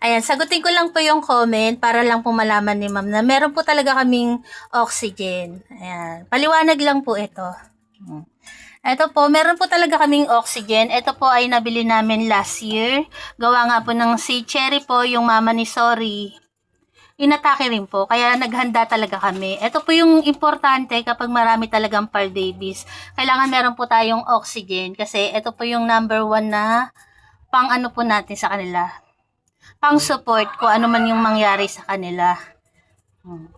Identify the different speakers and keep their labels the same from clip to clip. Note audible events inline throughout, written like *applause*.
Speaker 1: Ayan, sagutin ko lang po yung comment para lang po malaman ni ma'am na meron po talaga kaming oxygen. Ayan, paliwanag lang po ito. Hmm. Ito po, meron po talaga kaming oxygen. Ito po ay nabili namin last year. Gawa nga po ng si Cherry po, yung mama ni Sorry. Inatake rin po, kaya naghanda talaga kami. Ito po yung importante kapag marami talagang pearl babies. Kailangan meron po tayong oxygen kasi ito po yung number one na pang ano po natin sa kanila. Pang support kung ano man yung mangyari sa kanila. Hmm.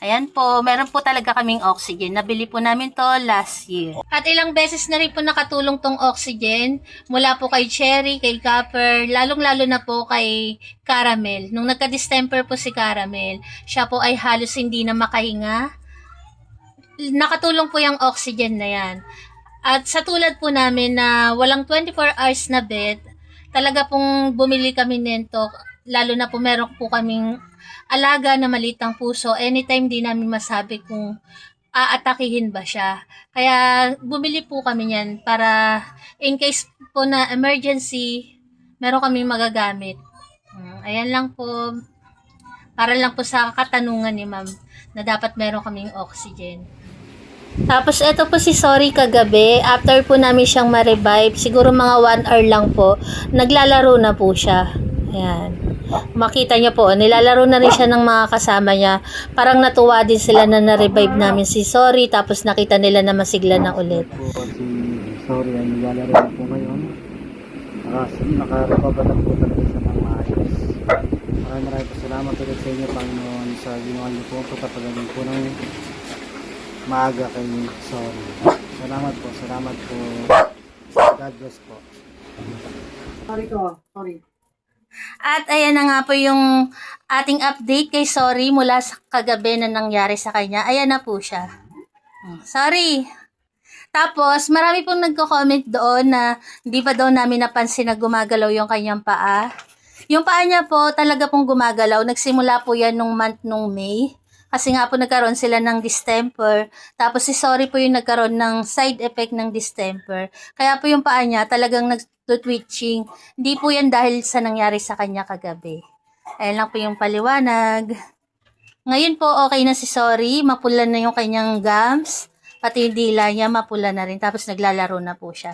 Speaker 1: Ayan po, meron po talaga kaming oxygen. Nabili po namin to last year. At ilang beses na rin po nakatulong tong oxygen mula po kay Cherry, kay Copper, lalong-lalo na po kay Caramel. Nung nagka-distemper po si Caramel, siya po ay halos hindi na makahinga. Nakatulong po yung oxygen na yan. At sa tulad po namin na walang 24 hours na bed, talaga pong bumili kami nito. Lalo na po meron po kaming alaga na malitang puso. Anytime di namin masabi kung aatakihin ba siya. Kaya bumili po kami niyan para in case po na emergency, meron kami magagamit. Mm, Ayan lang po. Para lang po sa katanungan ni ma'am na dapat meron kaming oxygen. Tapos ito po si Sorry kagabi, after po namin siyang ma-revive, siguro mga 1 hour lang po, naglalaro na po siya. Ayan. Makita niyo po, nilalaro na rin siya ng mga kasama niya. Parang natuwa din sila na na-revive namin si Sorry, tapos nakita nila na masigla na ulit.
Speaker 2: po kasi sorry ay nilalaro na po ngayon. Naka, nakarecover na po talaga siya ng maayos. Maraming maraming salamat ulit sa inyo Panginoon sa ginawa niyo po pagkapagaling po ng maaga kay sorry. Salamat po, salamat po. God bless po. Sorry ko, sorry.
Speaker 1: At ayan na nga po yung ating update kay Sorry mula sa kagabi na nangyari sa kanya. Ayan na po siya. Sorry. Tapos, marami pong nagko-comment doon na hindi pa daw namin napansin na gumagalaw yung kanyang paa. Yung paa niya po talaga pong gumagalaw. Nagsimula po yan nung month nung May. Kasi nga po nagkaroon sila ng distemper. Tapos si Sorry po yung nagkaroon ng side effect ng distemper. Kaya po yung paa niya talagang nag-twitching. Hindi po yan dahil sa nangyari sa kanya kagabi. Ayan lang po yung paliwanag. Ngayon po okay na si Sorry. Mapula na yung kanyang gums. Pati yung dila niya mapula na rin. Tapos naglalaro na po siya.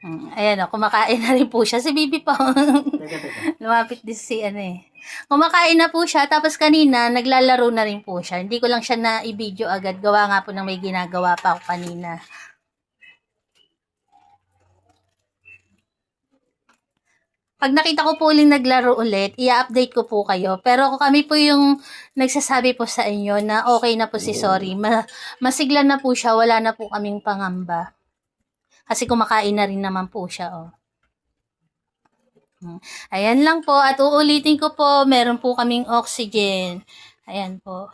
Speaker 1: Hmm, Ayan o, kumakain na rin po siya. Si Bibi
Speaker 2: teka. *laughs*
Speaker 1: Lumapit din si ano eh. Kumakain na po siya, tapos kanina, naglalaro na rin po siya. Hindi ko lang siya na i-video agad. Gawa nga po ng may ginagawa pa ako kanina. Pag nakita ko po uling naglaro ulit, i-update ko po kayo. Pero kami po yung nagsasabi po sa inyo na okay na po si Sorry. Ma- masigla na po siya, wala na po kaming pangamba. Kasi kumakain na rin naman po siya, oh. Hmm. Ayan lang po. At uulitin ko po, meron po kaming oxygen. Ayan po.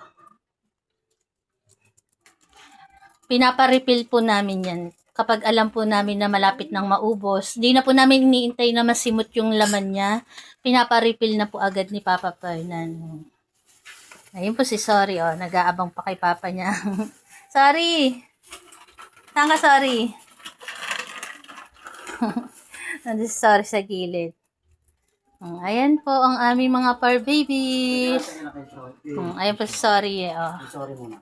Speaker 1: Pinaparefill po namin yan. Kapag alam po namin na malapit nang maubos, di na po namin iniintay na masimot yung laman niya. Pinaparefill na po agad ni Papa Fernan. Ayun po si Sorry, oh. Nag-aabang pa kay Papa niya. *laughs* sorry! Saan ka, sorry? Sorry sa gilid. Hmm, Ayan po ang aming mga par babies. Hmm, Ayan po Sorry, eh, oh.
Speaker 2: Sorry muna.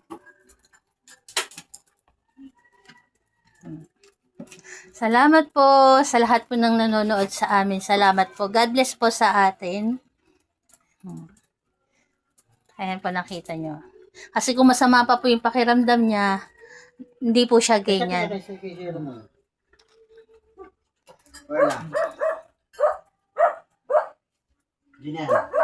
Speaker 1: Salamat po sa lahat po ng nanonood sa amin. Salamat po. God bless po sa atin. Hmm. Ayan po nakita nyo. Kasi kung masama pa po yung pakiramdam niya, hindi po siya ganyan.
Speaker 2: Wala. Hindi na.